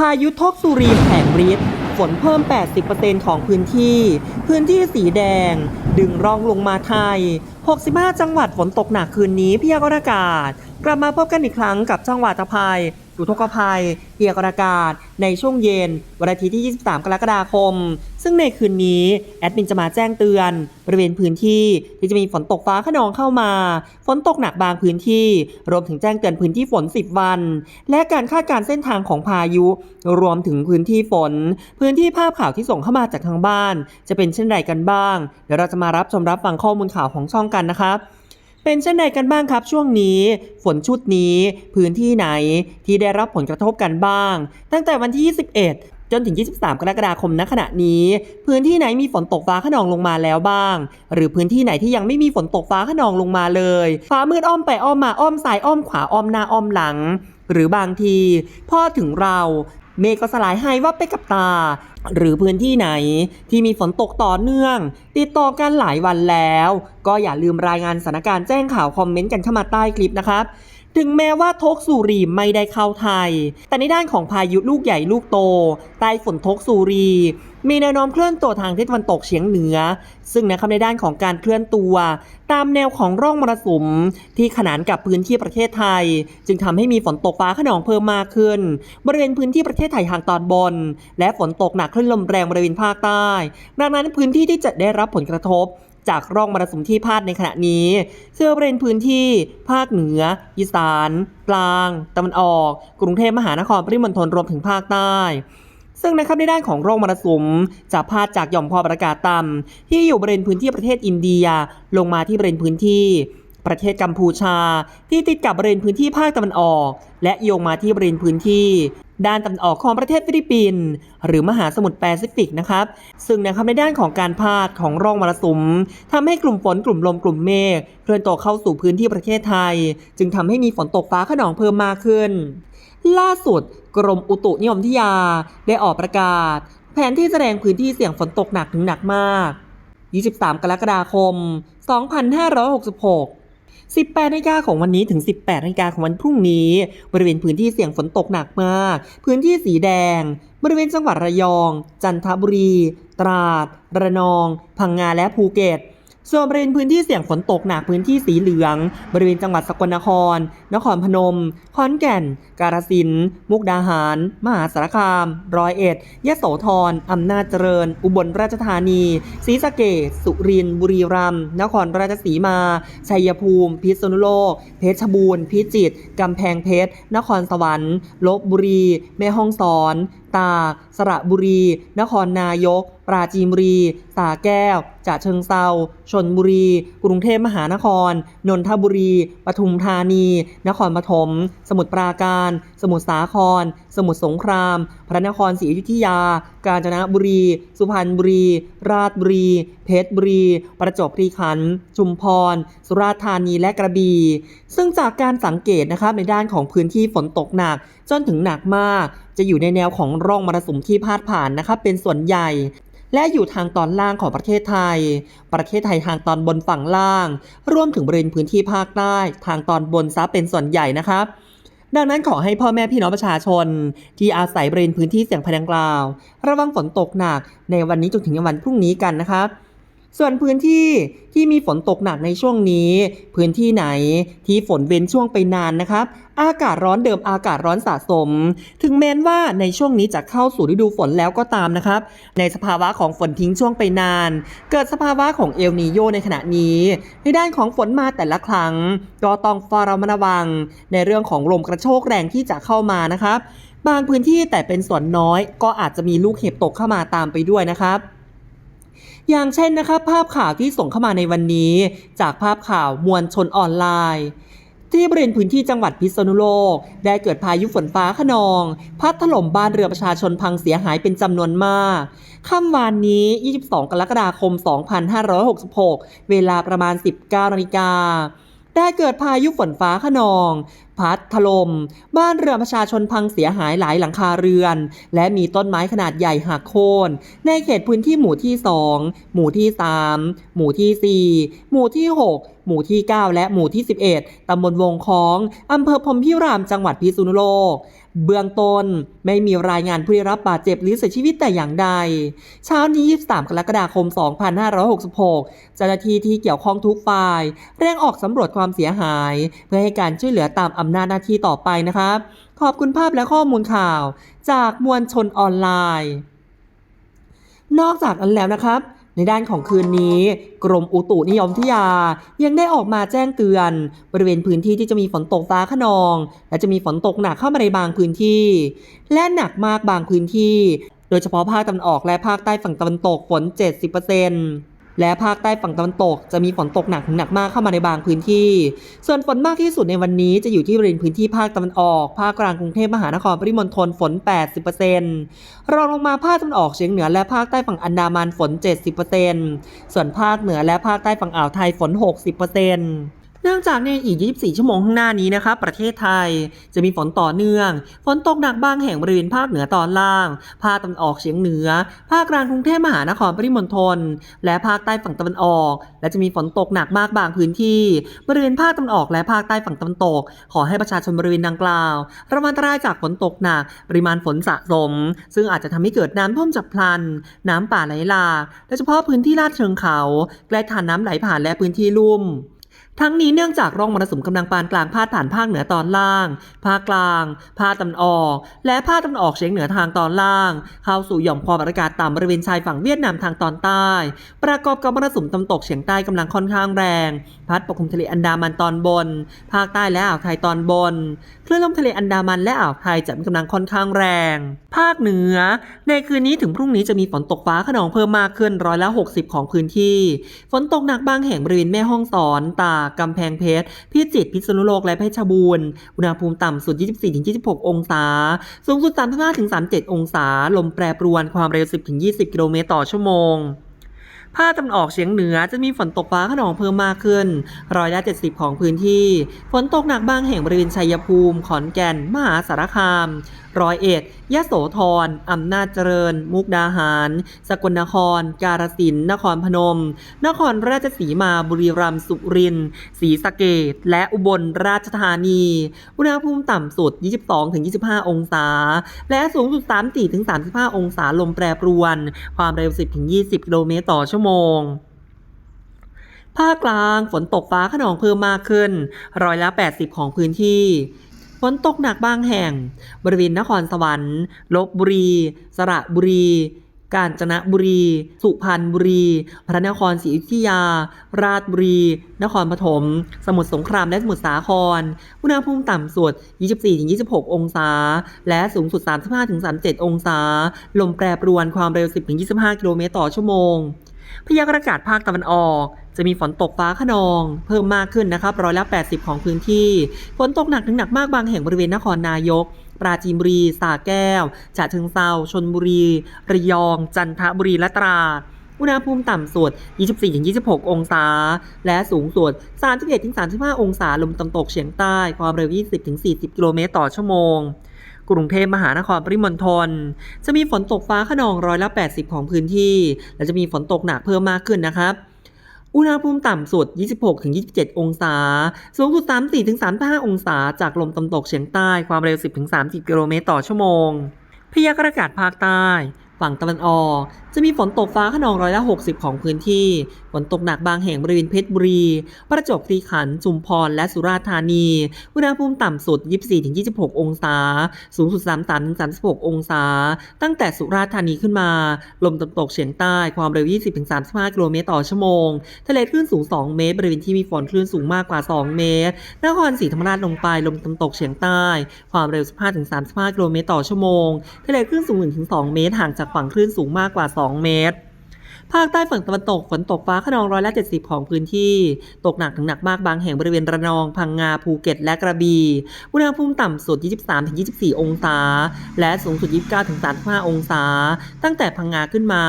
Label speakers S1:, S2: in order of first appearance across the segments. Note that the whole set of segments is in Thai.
S1: พายุทกสุรีแผงฤทธิ์ฝนเพิ่ม 80%ของพื้นที่ พื้นที่สีแดง ดึงร่องลงมาไทย 65 จังหวัดฝนตกหนักคืนนี้พยากรณ์อากาศ กลับมาพบกันอีกครั้งกับจังหวัดตะไพ อุทกภัยพยากรณ์อากาศ ในช่วงเย็นวันอาทิตย์ที่ 23 กรกฎาคม ซึ่งในคืนนี้แอดมินจะมาแจ้งเตือนบริเวณพื้นที่ที่จะมีฝนตกฟ้าขนองเข้ามา ฝนตกหนักบางพื้นที่ รวมถึงแจ้งเตือนพื้นที่ฝน 10 วัน และการคาดการเส้นทางของพายุ รวมถึงพื้นที่ฝน พื้นที่ภาพข่าวที่ส่งเข้ามาจากทางบ้าน จะเป็นเช่นไรกันบ้าง เดี๋ยวเราจะมารับชมรับฟังข้อมูลข่าวของช่องกันนะครับ เป็นเช่นใดกันบ้างครับช่วงนี้ ฝนชุดนี้พื้นที่ไหนที่ได้รับผลกระทบกันบ้าง ตั้งแต่วันที่ 21จนถึง 23 กรกฎาคม ณ ขณะนี้ พื้นที่ไหนมีฝนตกฟ้าขนองลงมาแล้วบ้าง หรือพื้นที่ไหนที่ยังไม่มีฝนตกฟ้าขนองลงมาเลย ฟ้ามืดอ้อมไปอ้อมมาอ้อมซ้ายอ้อมขวาอ้อมหน้าอ้อมหลัง หรือบางทีพ่อถึงเรา เมฆก็สลายหายวับไปกับตา หรือพื้นที่ไหนที่มีฝนตกต่อเนื่อง ติดต่อกันหลายวันแล้ว ก็อย่าลืมรายงานสถานการณ์แจ้งข่าวคอมเมนต์กันเข้ามาใต้คลิปนะครับ ถึงแม้ว่าทกสุรีไม่ได้เข้าไทย แต่ในด้านของพายุลูกใหญ่ลูกโต ใต้ฝนทกสุรี มีแนวโน้มเคลื่อนตัวทางทิศตะวันตกเฉียงเหนือ ซึ่งนะครับในด้านของการเคลื่อนตัว ตามแนวของร่องมรสุม ที่ขนานกับพื้นที่ประเทศไทย จึงทำให้มีฝนตกฟ้าขนองเพิ่มมากขึ้น บริเวณพื้นที่ประเทศไทยทางตอนบน และฝนตกหนักคลื่นลมแรงบริเวณภาคใต้ ดังนั้นพื้นที่ที่จะได้รับผลกระทบ จากร่องมรสุมที่พาดในขณะนี้คือบริเวณพื้นที่ ภาคเหนือ อีสาน กลางตะวันออก กรุงเทพมหานครปริมณฑลรวมถึงภาคใต้ซึ่งนะครับในด้านของร่องมรสุมจะพาดจากหย่อมความกดอากาศต่ำที่อยู่บริเวณพื้นที่ประเทศอินเดีย ลงมาที่บริเวณพื้นที่ ประเทศกัมพูชา ที่ติดกับบริเวณพื้นที่ภาคตะวันออก และโยงมาที่บริเวณพื้นที่ ด้านตะวันออกของประเทศฟิลิปปินส์หรือมหาสมุทรแปซิฟิกนะครับ ซึ่งนะครับในด้านของการพาดของร่องมรสุมทำให้กลุ่มฝนกลุ่มลมกลุ่มเมฆเคลื่อนตัวเข้าสู่พื้นที่ประเทศไทย จึงทำให้มีฝนตกฟ้าขนองเพิ่มมากขึ้น ล่าสุด กรมอุตุนิยมวิทยาได้ออกประกาศ แผนที่แสดงพื้นที่เสี่ยงฝนตกหนักถึงหนักมาก 23 กรกฎาคม 2566 18นาฬิกาของวันนี้ถึง 18นาฬิกาของวันพรุ่งนี้ บริเวณพื้นที่เสี่ยงฝนตกหนักมาก พื้นที่สีแดง บริเวณจังหวัดระยอง จันทบุรี ตราด ระนอง พังงาและภูเก็ต ส่วนบริเวณพื้นที่เสี่ยงฝนตกหนักพื้นที่สีเหลือง บริเวณจังหวัดสกลนคร นครพนม ขอนแก่น กาฬสินธุ์มุกดาหาร มหาสารคาม ร้อยเอ็ด ยะโสธรอำนาจเจริญ อุบลราชธานีศรีสะเกษสุรินทร์บุรีรัมย์นครราชสีมา ชัยภูมิ พิษณุโลก เพชรบูรณ์ พิจิตรกำแพงเพชร นครสวรรค์ลบบุรี แม่ฮ่องสอน ตาก สระบุรี นครนายก ปราจีนบุรี สาแก้วจะเชิงเซาชนบุรี กรุงเทพมหานคร นนทบุรี ปทุมธานี นครปฐม สมุทรปราการ สมุทรสาคร สมุทรสงคราม พระนครศรีอยุธยา กาญจนบุรี สุพรรณบุรี ราชบุรี เพชรบุรี ประจวบคีรีขันธ์ ชุมพร สุราษฎร์ธานี และกระบี่ ซึ่งจากการสังเกตนะครับในด้านของพื้นที่ฝนตกหนักจนถึงหนักมาก จะอยู่ในแนวของร่องมรสุมที่พาดผ่านนะครับเป็นส่วนใหญ่ และอยู่ทางตอนล่างของประเทศไทย ประเทศไทยทางตอนบนฝั่งล่าง รวมถึงบริเวณพื้นที่ภาคใต้ทางตอนบนซะเป็นส่วนใหญ่นะครับดังนั้นขอให้พ่อแม่พี่น้องประชาชน ที่อาศัยบริเวณพื้นที่เสี่ยงภัยดังกล่าว ระวังฝนตกหนักในวันนี้จนถึงวันพรุ่งนี้กันนะครับ ส่วนพื้นที่ที่มีฝนตกหนักในช่วงนี้ พื้นที่ไหนที่ฝนเว้นช่วงไปนานนะครับ อากาศร้อนเดิมอากาศร้อนสะสม ถึงแม้ว่าในช่วงนี้จะเข้าสู่ฤดูฝนแล้วก็ตามนะครับ ในสภาวะของฝนทิ้งช่วงไปนาน เกิดสภาวะของเอลนีโยในขณะนี้ ในด้านของฝนมาแต่ละครั้ง ก็ต้องเฝ้าระมัดระวัง ในเรื่องของลมกระโชกแรงที่จะเข้ามานะครับ บางพื้นที่แต่เป็นส่วนน้อย ก็อาจจะมีลูกเห็บตกเข้ามาตามไปด้วยนะครับ อย่างเช่นนะคะภาพข่าวที่ส่งเข้ามาในวันนี้ จากภาพข่าวมวลชนออนไลน์ที่บริเวณพื้นที่จังหวัดพิษณุโลก ได้เกิดพายุฝนฟ้าขนอง พัดถล่มบ้านเรือประชาชนพังเสียหายเป็นจำนวนมาก ค่ำวานนี้ 22 กรกฎาคม 2566 เวลาประมาณ 19นาฬิกา ได้เกิดพายุฝนฟ้าขนอง พัดถล่มบ้านเรือประชาชนพังเสียหายหลายหลังคาเรือน และมีต้นไม้ขนาดใหญ่หักโค่นในเขตพื้นที่หมู่ที่ 2 หมู่ที่ 3 หมู่ที่ 4 หมู่ที่ 6 หมู่ที่ 9 และหมู่ที่ 11 ตำบลวงค้องอำเภอพรมพิรามจังหวัดพิษณุโลก เบื้องต้นไม่มีรายงานผู้ได้รับบาดเจ็บหรือเสียชีวิตแต่อย่างใด เช้านี้ 23 กรกฎาคม 2566 เจ้าหน้าที่ที่เกี่ยวข้องทุกฝ่าย เร่งออกสำรวจความเสียหาย เพื่อให้การช่วยเหลือตามอำนาจหน้าที่ต่อไปนะครับ ขอบคุณภาพและข้อมูลข่าว จากมวลชนออนไลน์ นอกจากนั้นแล้วนะครับ ในด้านของคืนนี้ กรมอุตุนิยมวิทยา ยังได้ออกมาแจ้งเตือน บริเวณพื้นที่ที่จะมีฝนตกฟ้าขนอง และจะมีฝนตกหนักเข้ามาในบางพื้นที่ และหนักมากบางพื้นที่ โดยเฉพาะภาคตะวันออกและภาคใต้ฝั่งตะวันตกฝน 70% และภาคใต้ฝั่งตะวันตกจะมีฝนตกหนักถึงหนักมากเข้ามาในบางพื้นที่ ส่วนฝนมากที่สุดในวันนี้จะอยู่ที่บริเวณพื้นที่ภาคตะวันออก ภาคกลางกรุงเทพมหานครปริมณฑลฝน 80%รองลงมาภาคตะวันออกเฉียงเหนือและภาคใต้ฝั่งอันดามันฝน 70%ส่วนภาคเหนือและภาคใต้ฝั่งอ่าวไทยฝน 60% เนื่องจากในอีก 24 ชั่วโมงข้างหน้านี้นะครับประเทศไทยจะมีฝนต่อเนื่อง ฝนตกหนักบางแห่งบริเวณภาคเหนือตอนล่าง ภาคตะวันออกเฉียงเหนือ ภาคกลางกรุงเทพมหานครปริมณฑล และภาคใต้ฝั่งตะวันออก และจะมีฝนตกหนักมากบางพื้นที่ บริเวณภาคตะวันออกและภาคใต้ฝั่งตะวันตก ขอให้ประชาชนบริเวณดังกล่าว ระมัดระวังจากฝนตกหนัก ปริมาณฝนสะสม ซึ่งอาจจะทำให้เกิดน้ำท่วมฉับพลัน น้ำป่าไหลหลาก โดยเฉพาะพื้นที่ลาดเชิงเขา ใกล้ทานน้ำไหลผ่านและพื้นที่ลุ่ม ทั้งนี้เนื่องจากร่องมรสุมกำลังปานกลางพาดผ่านภาคเหนือตอนล่าง ภาคกลาง ภาคตะวันออก และภาคตะวันออกเฉียงเหนือทางตอนล่าง เข้าสู่หย่อมความกดอากาศต่ำบริเวณชายฝั่งเวียดนามทางตอนใต้ ประกอบกับมรสุมตะวันตกเฉียงใต้กำลังค่อนข้างแรง พัดปกคลุมทะเลอันดามันตอนบน ภาคใต้และอ่าวไทยตอนบน คลื่นลมทะเลอันดามันและอ่าวไทยจะมีกำลังค่อนข้างแรง ภาคเหนือ ในคืนนี้ถึงพรุ่งนี้จะมีฝนตกฟ้าขนองเพิ่มมากขึ้นร้อยละ 60 ของพื้นที่ ฝนตกหนักบางแห่งบริเวณแม่ห้องสอนตากกำแพงเพชร พิจิตร พิษณุโลก และเพชรบูรณ์ อุณหภูมิต่ำสุด 24-26 องศา สูงสุด 35-37 องศา ลมแปรปรวน ความเร็ว 10-20 กิโลเมตรต่อชั่วโมง ภาคตะวันออกเฉียงเหนือจะมีฝนตกฟ้าขนองเพิ่มมากขึ้น ร้อยละ 70 ของพื้นที่ ฝนตกหนักบางแห่งบริเวณชัยภูมิ ขอนแก่น มหาสารคาม ร้อยเอ็ด ยะโสธร อำนาจเจริญ มุกดาหาร สกลนคร กาฬสินธุ์นครพนม นครราชสีมา บุรีรัมย์ สุรินทร์ ศรีสะเกษและอุบลราชธานี อุณหภูมิต่ำสุด 22-25 องศา และสูงสุด 34-35 องศา ลมแปรปรวน ความเร็ว 10-20 กิโลเมตรต่อชั่วโมงภาคกลางฝนตกฟ้าขนองเพิ่มมากขึ้น ร้อยละ 80 ของพื้นที่ ฝนตกหนักบางแห่ง บริเวณนครสวรรค์ ลบบุรี สระบุรี กาญจนบุรี สุพรรณบุรี พระนครศรีอยุธยา ราชบุรี นครปฐม สมุทรสงครามและสมุทรสาคร อุณหภูมิต่ำสุด 24-26 องศา และสูงสุด 35-37 องศา ลมแปรปรวนความเร็ว 10-25 กิโลเมตรต่อชั่วโมง พยากรณ์อากาศภาคตะวันออก จะมีฝนตกฟ้าขนอง เพิ่มมากขึ้นนะครับร้อยละ 80 ของพื้นที่ ฝนตกหนักถึงหนักมากบางแห่งบริเวณนครนายก ปราจีนบุรีสระแก้วฉะเชิงเซาชนบุรี ระยอง จันทบุรี และตราดอุณหภูมิต่ำสุด 24-26 องศา และสูงสุด 31-35 องศา ลมตะวันตกเฉียงใต้ ความเร็ว 20-40 กิโลเมตรต่อชั่วโมง กรุงเทพมหานครปริมณฑลจะมีฝนตกฟ้าขนองร้อยละ 80 ของพื้นที่ และจะมีฝนตกหนักเพิ่มมากขึ้นนะครับอุณหภูมิต่ำสุด 26-27 องศา สูงสุด 34-35 องศา จากลมตะวันตกเฉียงใต้ ความเร็ว 10-30 กิโลเมตรต่อชั่วโมง พยากรณ์อากาศภาคใต้ ฝั่งตะวันออก จะมีฝนตกฟ้าขนองร้อยละ 60 ของพื้นที่ ฝนตกหนักบางแห่งบริเวณเพชรบุรี ประจวบคีรีขันธ์ชุมพร และสุราษฎร์ธานี อุณหภูมิต่ำสุด 24-26 องศา สูงสุด 33-36 องศา ตั้งแต่สุราษฎร์ธานีขึ้นมา ลมตะวันตกเฉียงใต้ความเร็ว 20-35 กิโลเมตรต่อชั่วโมง ทะเลคลื่นสูง 2 เมตร บริเวณที่มีฝนคลื่นสูงมากกว่า 2 เมตร นครศรีธรรมราชลงไป ลมตะวันตกเฉียงใต้ ความเร็ว 15-35 กิโลเมตรต่อชั่วโมง ทะเลคลื่นสูง 1-2 เมตร ห่างจากฝั่งคลื่นสูงมากกว่า 2 เมตร ภาคใต้ฝั่งตะวันตกฝนตกฟ้าขนองร้อยละ 70 ของพื้นที่ ตกหนักถึงหนักมากบางแห่งบริเวณระนอง พังงาภูเก็ต และกระบี่อุณหภูมิต่ำสุด 23-24 องศา และสูงสุด 29-35 องศา ตั้งแต่พังงาขึ้นมา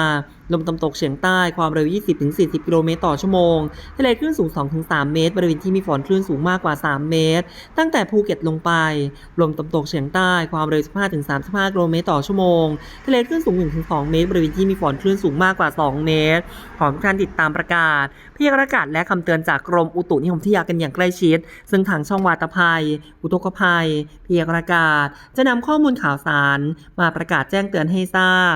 S1: ลมตะวันตกเฉียงใต้ความเร็ว 20-40 กิโลเมตรต่อชั่วโมง ทะเลคลื่นสูง 2-3 เมตร บริเวณที่มีฝนคลื่นสูงมากกว่า 3 เมตร ตั้งแต่ภูเก็ตลงไป ลมตะวันตกเฉียงใต้ความเร็ว 15-35 กิโลเมตรต่อชั่วโมง ทะเลคลื่นสูง 1-2 เมตร บริเวณที่มีฝนคลื่นสูงมากกว่า 2 เมตร ขอทุกท่านติดตามประกาศพยากรณ์อากาศและคำเตือนจากกรมอุตุนิยมวิทยากันอย่างใกล้ชิด ซึ่งทางช่องวาตภัย อุทกภัยพยากรณ์อากาศ จะนำข้อมูลข่าวสาร มาประกาศแจ้งเตือนให้ทราบ